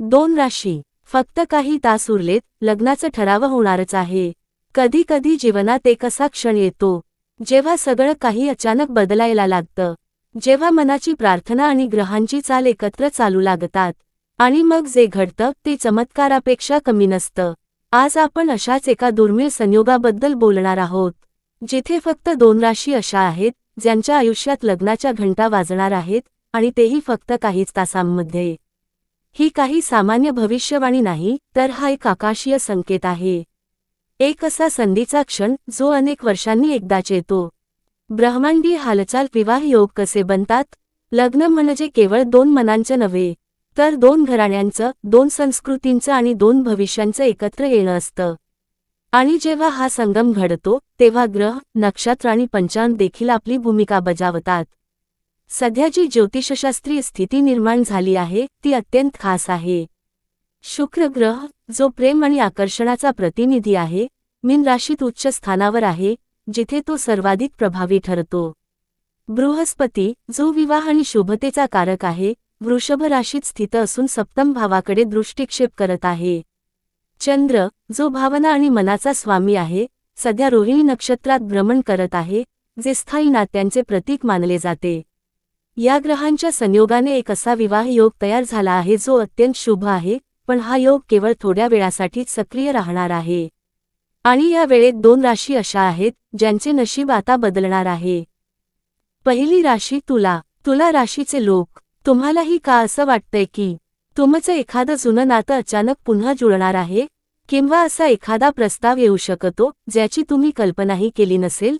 दोन राशी फक्त काही तास उरलेत लग्नाचं ठराव होणारच आहे. कधी कधी जीवनात एक असा क्षण येतो. जेव्हा सगळं काही अचानक बदलायला लागतं. जेव्हा मनाची प्रार्थना आणि ग्रहांची चाल एकत्र चालू लागतात. आणि मग जे घडतं ते चमत्कारापेक्षा कमी नसतं. आज आपण अशाच एका दुर्मिळ संयोगाबद्दल बोलणार आहोत. जिथे फक्त दोन राशी अशा आहेत ज्यांच्या आयुष्यात लग्नाच्या घंटा वाजणार आहेत आणि तेही फक्त काहीच तासांमध्ये. ही काही सामान्य भविष्यवाणी नाही तर हा एक आकाशीय संकेत आहे. एक असा संधीचा क्षण जो अनेक वर्षांनी एकदाच येतो. ब्रह्मांडी हालचाल विवाह योग कसे बनतात? लग्न म्हणजे केवळ दोन मनांचं नव्हे तर दोन घराण्यांचं दोन संस्कृतींचं आणि दोन भविष्यांचं एकत्र येणं असतं. आणि जेव्हा हा संगम घडतो तेव्हा ग्रह नक्षत्र आणि पंचांग देखील आपली भूमिका बजावतात. सध्या जी ज्योतिषशास्त्रीय स्थिती निर्माण झाली आहे ती अत्यंत खास आहे. शुक्र ग्रह जो प्रेम आणि आकर्षणाचा प्रतिनिधी आहे मीन राशीत उच्च स्थानावर आहे जिथे तो सर्वाधिक प्रभावी ठरतो. बृहस्पती जो विवाह आणि शुभतेचा कारक आहे वृषभ राशीत स्थित असून सप्तम भावाकडे दृष्टिक्षेप करत आहे. चंद्र जो भावना आणि मनाचा स्वामी आहे सध्या रोहिणी नक्षत्रात भ्रमण करत आहे जे स्थायी नात्यांचे प्रतीक मानले जाते. या ग्रहांच्या संयोगाने एक असा विवाह योग तयार झाला आहे जो अत्यंत शुभ आहे पण हा योग केवळ थोड्या वेळासाठीच सक्रिय राहणार आहे. आणि या वेळेत दोन राशी अशा आहेत ज्यांचे नशीब आता बदलणार आहे. पहिली राशी तुला. तुला राशीचे लोक. तुम्हालाही का असं वाटतंय की तुमचं एखादं जुनं नातं अचानक पुन्हा जुळणार आहे? किंवा असा एखादा प्रस्ताव येऊ शकतो ज्याची तुम्ही कल्पनाही केली नसेल?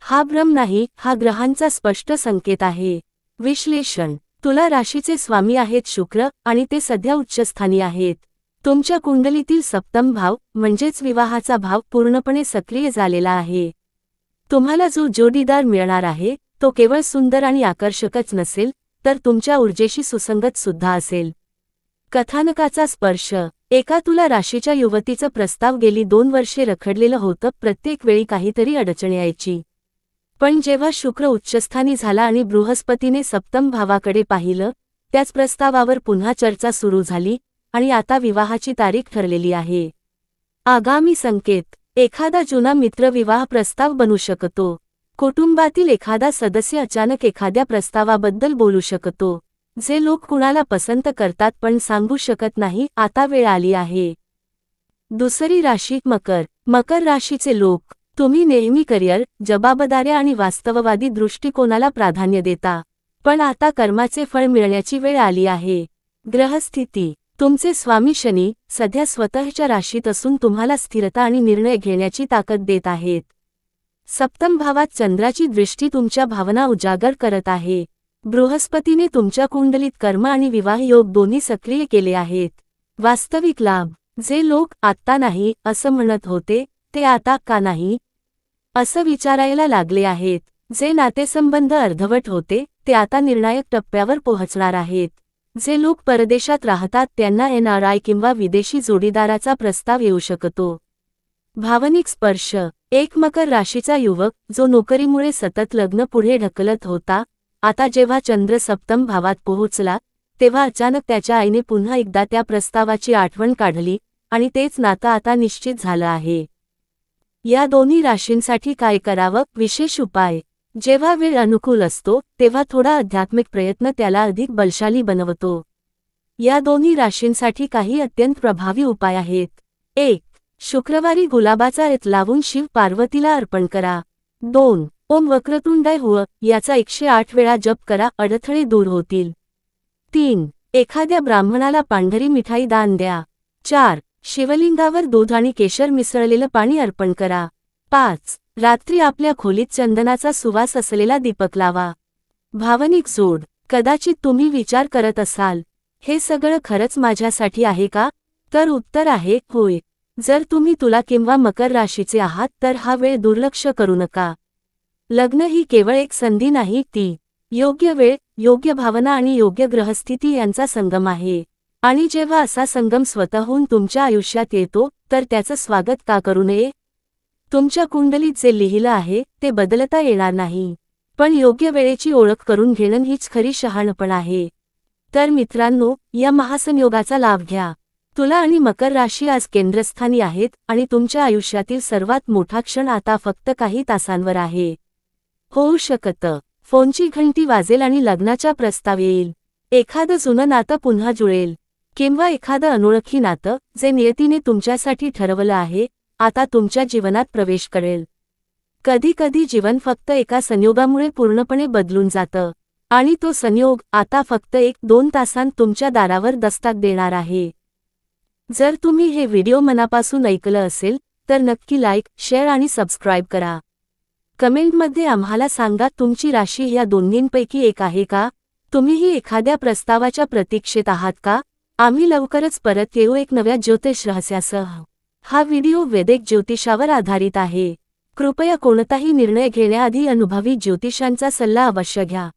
हा भ्रम नाही हा ग्रहांचा स्पष्ट संकेत आहे. विश्लेषण. तुला राशीचे स्वामी आहेत शुक्र आणि ते सध्या उच्चस्थानी आहेत. तुमच्या कुंडलीतील सप्तम भाव म्हणजेच विवाहाचा भाव पूर्णपणे सक्रिय झालेला आहे. तुम्हाला जो जोडीदार मिळणार आहे तो केवळ सुंदर आणि आकर्षकच नसेल तर तुमच्या ऊर्जेशी सुसंगत सुद्धा असेल. कथानकाचा स्पर्श. एका तुला राशीच्या युवतीचं प्रस्ताव गेली दोन वर्षे रखडलेलं होतं प्रत्येक वेळी काहीतरी अडचण यायची. पण जेव्हा शुक्र उच्चस्थानी झाला आणि बृहस्पतीने सप्तम भावाकडे पाहिलं त्याच प्रस्तावावर पुन्हा चर्चा सुरू झाली आणि आता विवाहाची तारीख ठरलेली आहे. आगामी संकेत एखादा जुना मित्र विवाह प्रस्ताव बनू शकतो. कुटुंबातील एखादा सदस्य अचानक एखाद्या प्रस्तावाबद्दल बोलू शकतो. जे लोक कुणाला पसंत करतात पण सांगू शकत नाही आता वेळ आली आहे. दुसरी राशी मकर. मकर राशीचे लोक. तुम्ही नेहमी करिअर जबाबदाऱ्या आणि वास्तववादी दृष्टिकोनाला प्राधान्य देता. पण आता कर्माचे फळ मिळण्याची वेळ आली आहे. ग्रहस्थिती. तुमचे स्वामी शनी सध्या स्वतःच्या राशीत असून तुम्हाला स्थिरता आणि निर्णय घेण्याची ताकद देत आहेत. सप्तम भावात चंद्राची दृष्टी तुमच्या भावना उजागर करत आहे. बृहस्पतीने तुमच्या कुंडलीत कर्म आणि विवाह योग दोन्ही सक्रिय केले आहेत. वास्तविक लाभ. जे लोक आत्ता नाही असं म्हणत होते ते आता का नाही? असं विचारायला लागले आहेत. जे नातेसंबंध अर्धवट होते ते आता निर्णायक टप्प्यावर पोहोचणार आहेत. जे लोक परदेशात राहतात त्यांना एन आर आय किंवा विदेशी जोडीदाराचा प्रस्ताव येऊ शकतो. भावनिक स्पर्श. एक मकर राशीचा युवक जो नोकरीमुळे सतत लग्न पुढे ढकलत होता आता जेव्हा चंद्र सप्तम भावात पोहोचला तेव्हा अचानक त्याच्या आईने पुन्हा एकदा त्या प्रस्तावाची आठवण काढली आणि तेच नातं आता निश्चित झालं आहे. या दोन्ही राशींसाठी काय करावं? विशेष उपाय. जेव्हा वेळ अनुकूल असतो तेव्हा थोडा आध्यात्मिक प्रयत्न त्याला अधिक बलशाली बनवतो. या दोन्ही राशींसाठी काही अत्यंत प्रभावी उपाय आहेत. एक शुक्रवारी गुलाबाचा रेत लावून शिव पार्वतीला अर्पण करा. दोन ओम वक्रतुंडय हुव याचा एकशे आठ वेळा जप करा अडथळे दूर होतील. तीन एखाद्या ब्राह्मणाला पांढरी मिठाई दान द्या. चार शिवलिंगावर दूध आणि केशर मिसळलेलं पाणी अर्पण करा. पाच. रात्री आपल्या खोलीत चंदनाचा सुवास असलेला दीपक लावा. भावनिक जोड. कदाचित तुम्ही विचार करत असाल हे सगळं खरंच माझ्यासाठी आहे का? तर उत्तर आहे होय. जर तुम्ही तुला किंवा मकर राशीचे आहात तर हा वेळ दुर्लक्ष करू नका. लग्न ही केवळ एक संधी नाही ती योग्य वेळ योग्य भावना आणि योग्य ग्रहस्थिती यांचा संगम आहे. आणि जेव्हा असा संगम स्वतःहून तुमच्या आयुष्यात येतो तर त्याचं स्वागत का करू नये? तुमच्या कुंडलीत जे लिहिलं आहे ते बदलता येणार नाही. पण योग्य वेळेची ओळख करून घेणं हीच खरी शहाणपण आहे. तर मित्रांनो या महासंयोगाचा लाभ घ्या. तुला आणि मकर राशी आज केंद्रस्थानी आहेत आणि तुमच्या आयुष्यातील सर्वात मोठा क्षण आता फक्त काही तासांवर आहे. होऊ शकतं. फोनची घंटी वाजेल आणि लग्नाचा प्रस्ताव येईल. एखादं जुनं नातं पुन्हा जुळेल. किंवा एखादं अनोळखी नातं जे नियतीने तुमच्यासाठी ठरवलं आहे आता तुमच्या जीवनात प्रवेश करेल. कधीकधी जीवन फक्त एका संयोगामुळे पूर्णपणे बदलून जातं. आणि तो संयोग आता फक्त एक दोन तासांत तुमच्या दारावर दस्तक देणार आहे. जर तुम्ही हे व्हिडिओ मनापासून ऐकलं असेल तर नक्की लाईक शेअर आणि सबस्क्राईब करा. कमेंटमध्ये आम्हाला सांगा तुमची राशी या दोन्हींपैकी एक आहे का? तुम्हीही एखाद्या प्रस्तावाच्या प्रतीक्षेत आहात का? आम्ही लवकरच परत येऊ एक नव्या ज्योतिष रहस्यासह. हा व्हिडिओ वेदिक ज्योतिषावर आधारित आहे. कृपया कोणताही निर्णय घेण्याआधी अनुभवी ज्योतिषांचा सल्ला अवश्य घ्या.